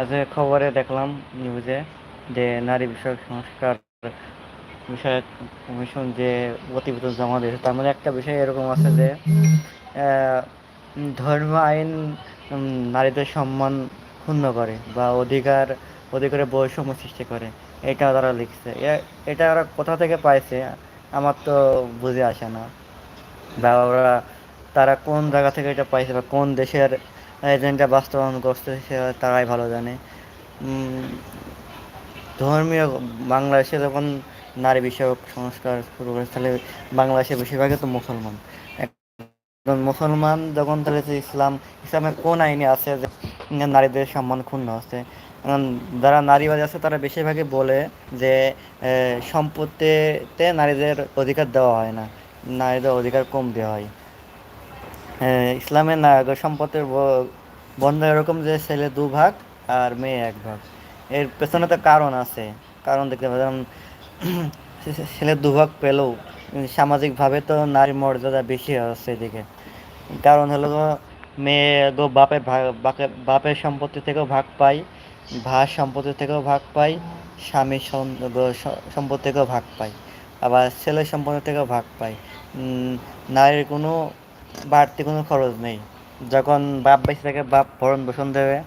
আজকে খবরে দেখলাম নিউজে যে নারী বিষয়ক সংস্কার বিষয়ক কমিশন যে প্রতিবেদন জমা দিয়েছে, তার মধ্যে একটা বিষয় এরকম আছে যে ধর্ম, আইন নারীদের সম্মান ক্ষুণ্ণ করে বা অধিকার, অধিকারের বৈষম্য সৃষ্টি করে। এটা তারা লিখছে। এটা ওরা কোথা থেকে পাইছে আমার তো বুঝে আসে না। বা ওরা, তারা কোন জায়গা থেকে এটা পাইছে বা কোন দেশের এজেন্ডা বাস্তবায়ন করছে সে তারাই ভালো জানে। ধর্মীয় বাংলাদেশে যখন নারী বিষয়ক সংস্কার শুরু করেছে তাহলে বাংলাদেশে বেশিরভাগই তো মুসলমান। মুসলমান যখন, তাহলে ইসলাম, ইসলামের কোন আইনে আছে যে নারীদের সম্মান ক্ষুণ্ণ আছে? যারা নারীবাদী আছে, তারা বেশিরভাগই বলে যে সম্পত্তিতে নারীদের অধিকার দেওয়া হয় না। নারীদের অধিকার কম দেওয়া হয়। ইসলামের সম্পত্তির বন্ধ এরকম যে ছেলে দু ভাগ আর মেয়ে এক ভাগ। এর পেছনে তো কারণ আছে। কারণ দেখতে পাবেন ছেলে দুভাগ পেলেও সামাজিকভাবে তো নারী মর্যাদা বেশি আছে এদিকে। কারণ হলো মেয়ে গো বাপের বাপের সম্পত্তি থেকেও ভাগ পাই ভাই সম্পত্তি থেকেও ভাগ পাই স্বামী সম্পত্তি থেকেও ভাগ পাই আবার ছেলের সম্পত্তি থেকেও ভাগ পাই নারীর কোনো বাড়তি কোনো খরচ নেই। যখন বাপ বেঁচে থাকে বাপ ভরণ পোষণ দেবে,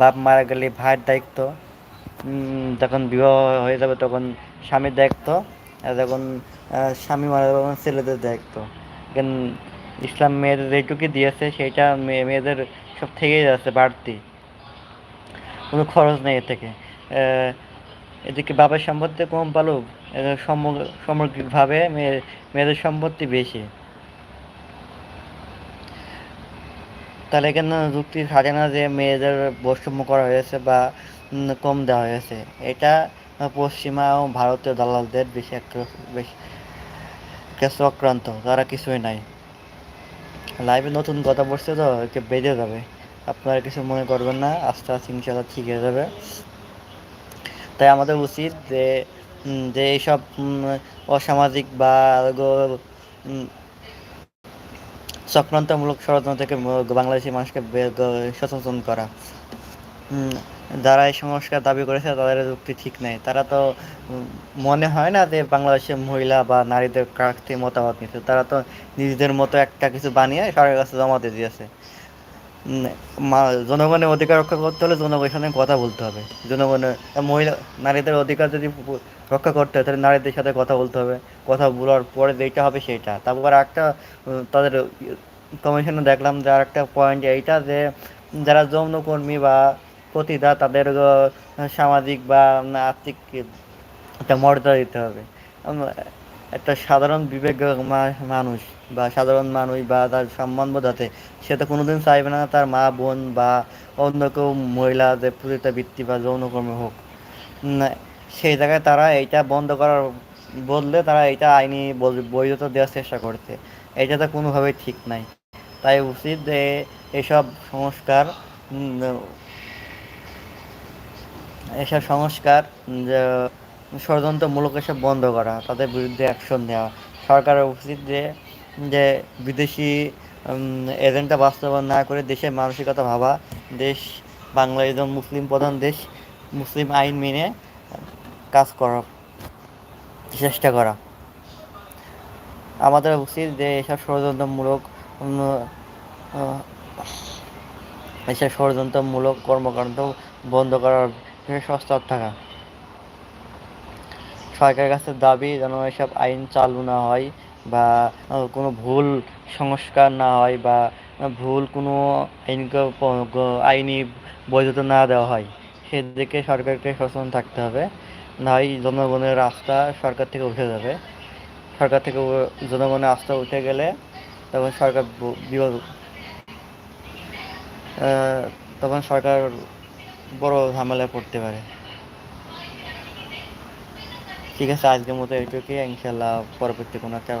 বাপ মারা গেলে ভাইয়ের দায়িত্ব। যখন বিবাহ হয়ে যাবে তখন স্বামীর দায়িত্ব, আর যখন স্বামী মারা যাবে তখন ছেলেদের দায়িত্ব। কিন্তু ইসলাম মেয়েদের যেটুকু দিয়েছে সেইটা মেয়েদের সব থেকেই যাচ্ছে বাড়তি। কোনো খরচ নেই এ থেকে। এদিকে বাবার সম্পত্তি কম পালুক সামগ্রিকভাবে মেয়েদের সম্পত্তি বেশি। তাহলে এখানে যুক্তি থাকে না যে মেয়েদের বৈষম্য করা হয়েছে বা কম দেওয়া হয়েছে, এটা পশ্চিমা ও ভারতীয় দালালদের বেশি বেশি চক্রান্ত, তারা কিছুই নাই। লাইভে নতুন কথা বলছে তো, একটু বেঁধে যাবে। আপনারা কিছু মনে করবেন না, আস্তে আস্তে ইনশাল্লাহ ঠিক হয়ে যাবে। তাই আমাদের উচিত যে যে এইসব অসামাজিক বা চক্রান্তমূলক ষড়যন্ত্র থেকে বাংলাদেশি মানুষকে সচেতন করা। যারা এই সংস্কার দাবি করেছে তাদের যুক্তি ঠিক নেই। তারা তো মনে হয় না যে বাংলাদেশের মহিলা বা নারীদের কাছ থেকে মতামত নিচ্ছে তারা তো নিজেদের মতো একটা কিছু বানিয়ে সরকারের কাছে জমা দিয়ে দিয়েছে। জনগণের অধিকার রক্ষা করতে হলে জনগণের সাথে কথা বলতে হবে। জনগণের মহিলা, নারীদের অধিকার যদি রক্ষা করতে হয়, তাহলে নারীদের সাথে কথা বলতে হবে। কথা বলার পরে যেটা হবে সেটা তারপর একটা তাদের কমিশনে দেখলাম যে আর একটা পয়েন্ট এইটা যে, যারা যৌনকর্মী বা প্রতিদা তাদের সামাজিক বা আর্থিক, একটা মর্যাদা দিতে হবে। একটা সাধারণ বিবেক মানুষ বা সাধারণ মানুষ বা তার সম্মান বোঝাতে সে তো কোনোদিন চাইবে না তার মা, বোন বা অন্য কেউ মহিলা যে বৃত্তি বা যৌনকর্মী হোক। সেই জায়গায় তারা এইটা বন্ধ করার বললে তারা এইটা আইনি বৈধতা দেওয়ার চেষ্টা করছে। এটা তো কোনোভাবেই ঠিক নাই। তাই উচিত যে এসব সংস্কার এসব সংস্কার ষড়যন্ত্রমূলক এসব বন্ধ করা, তাদের বিরুদ্ধে অ্যাকশন নেওয়া। সরকারের উচিত যে যে বিদেশি এজেন্ডা বাস্তবায়ন না করে দেশের মানসিকতা ভাবা, দেশ বাংলা একজন মুসলিম প্রধান দেশ, মুসলিম আইন মেনে কাজ করা, চেষ্টা করা। আমাদের উচিত যে এসব ষড়যন্ত্রমূলক এসব ষড়যন্ত্রমূলক কর্মকাণ্ড বন্ধ করার সস্তার থাকা। সরকারের কাছে দাবি যেন এসব আইন চালু না হয় বা কোনো ভুল সংস্কার না হয় বা ভুল কোনো আইনকে আইনি বৈধতা না দেওয়া হয়। সেদিকে সরকারকে সচেতন থাকতে হবে। না হয় জনগণের রাস্তা সরকার থেকে উঠে যাবে। সরকার থেকে জনগণের আস্থা উঠে গেলে তখন সরকার তখন সরকার বড় ঝামেলায় পড়তে পারে। ঠিক আছে আজকের মতো এটুকুই ইনশাল্লাহ পরবর্তী কোনো একটা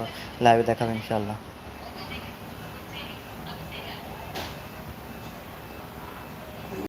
লাইভে দেখাবো ইনশাল্লাহ।